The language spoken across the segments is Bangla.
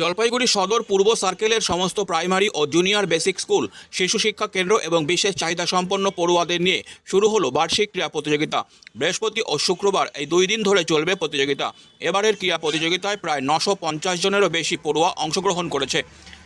জলপাইগুড়ি সদর পূর্ব সার্কেলের সমস্ত প্রাইমারি ও জুনিয়র বেসিক স্কুল, শিশু শিক্ষা কেন্দ্র এবং বিশেষ চাহিদা সম্পন্ন পড়ুয়াদের নিয়ে শুরু হলো বার্ষিক ক্রীড়া প্রতিযোগিতা। বৃহস্পতি ও শুক্রবার এই দুই দিন ধরে চলবে প্রতিযোগিতা। এবারের ক্রীড়া প্রতিযোগিতায় প্রায় নশো পঞ্চাশ জনেরও বেশি পড়ুয়া অংশগ্রহণ করেছে।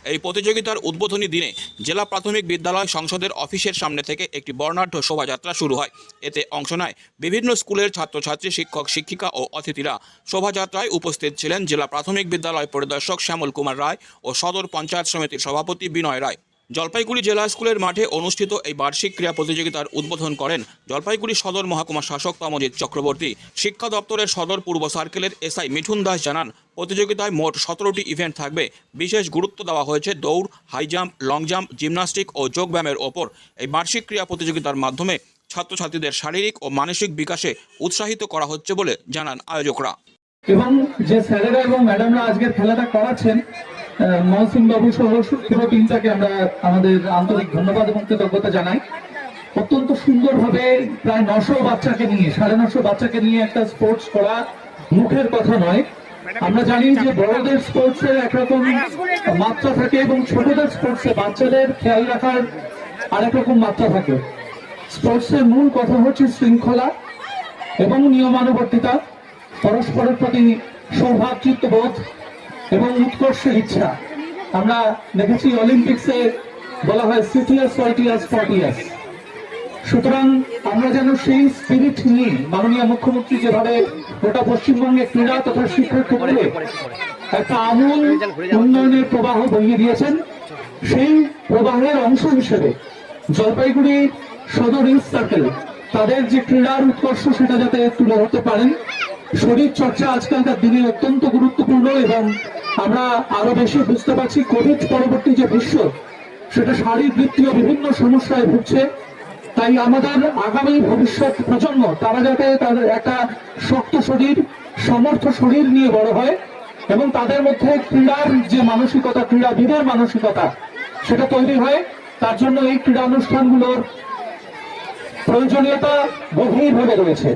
এই প্রতিযোগিতার উদ্বোধনী দিনে জেলা প্রাথমিক বিদ্যালয় সংসদের অফিসের সামনে থেকে একটি বর্ণাঢ্য শোভাযাত্রা শুরু হয়। এতে অংশ নেয় বিভিন্ন স্কুলের ছাত্রছাত্রী, শিক্ষক, শিক্ষিকা ও অতিথিরা। শোভাযাত্রায় উপস্থিত ছিলেন জেলা প্রাথমিক বিদ্যালয় পরিদর্শক শ্যামল কুমার রায় ও সদর পঞ্চায়েত সমিতির সভাপতি বিনয় রায়। জলপাইগুড়ি জেলা স্কুলের মাঠে অনুষ্ঠিত এই বার্ষিক ক্রীড়া প্রতিযোগিতার উদ্বোধন করেন জলপাইগুড়ি সদর মহকুমা শাসক তমজিৎ চক্রবর্তী। শিক্ষা দপ্তরের সদর পূর্ব সার্কেলের এসআই মিঠুন দাস জানান, প্রতিযোগিতায় মোট সতেরোটি ইভেন্ট থাকবে। বিশেষ গুরুত্ব দেওয়া হয়েছে দৌড়, high jump, long jump, gymnastic ও যোগব্যায়ামের ওপর। এই বার্ষিক ক্রীড়া প্রতিযোগিতার মাধ্যমে ছাত্রছাত্রীদের শারীরিক ও মানসিক বিকাশে উৎসাহিত করা হচ্ছে বলে জানান আয়োজকরা। এবং যে স্যারেরা এবং ম্যাডামরা আজকে খেলাটা করাচ্ছেন মহসিন বাবু সহ পুরো টিমটাকে আমরা আমাদের আন্তরিক ধন্যবাদ এবং কৃতজ্ঞতা জানাই। অত্যন্ত সুন্দরভাবে প্রায় নশো বাচ্চাকে নিয়ে, সাড়ে নশো বাচ্চাকে নিয়ে একটা স্পোর্টস করা মুখের কথা নয়। আমরা জানি যে বড়দের স্পোর্টস এর একরকম মাত্রা থাকে এবং ছোটদের স্পোর্টস এ বাচ্চাদের খেয়াল রাখার আরেক রকম মাত্রা থাকে। স্পোর্টস এর মূল কথা হচ্ছে শৃঙ্খলা এবং নিয়মানুবর্তিতা। পরস্পরের প্রতি সৌভাতৃত্ববোধ এবং উৎকর্ষের ইচ্ছা। আমরা দেখেছি অলিম্পিক্সে বলা হয় সিটিয়াস ফর্টিয়াস ফর্টিয়াস সুতরাং আমরা যেন সেই স্পিরিট নিয়ে মাননীয় মুখ্যমন্ত্রী যেভাবে গোটা পশ্চিমবঙ্গে ক্রীড়া তথা শিক্ষার ক্ষেত্রে একটা আমূল উন্নয়নের প্রবাহ বইয়ে দিয়েছেন, সেই প্রবাহের অংশ হিসেবে জলপাইগুড়ি সদর ইস্ট সার্কেল তাদের যে ক্রীড়ার উৎকর্ষ সেটা যাতে তুলে ধরতে পারেন শরীর চর্চা আজকালকার দিনে অত্যন্ত গুরুত্বপূর্ণ এবং আমরা আরও বেশি বুঝতে পারছি কোভিড পরবর্তী যে বিশ্ব, সেটা শারীরবৃত্তীয় বিভিন্ন সমস্যায় ভুগছে। তাই আমাদের আগামী ভবিষ্যৎ প্রজন্ম, তারা যাতে তাদের একটা শক্ত শরীর সমর্থ শরীর নিয়ে বড় হয় এবং তাদের মধ্যে ক্রীড়ার যে মানসিকতা, ক্রীড়াবিদের মানসিকতা, সেটা তৈরি হয়। তার জন্য এই ক্রীড়া অনুষ্ঠানগুলোর প্রয়োজনীয়তা গভীরভাবে রয়েছে।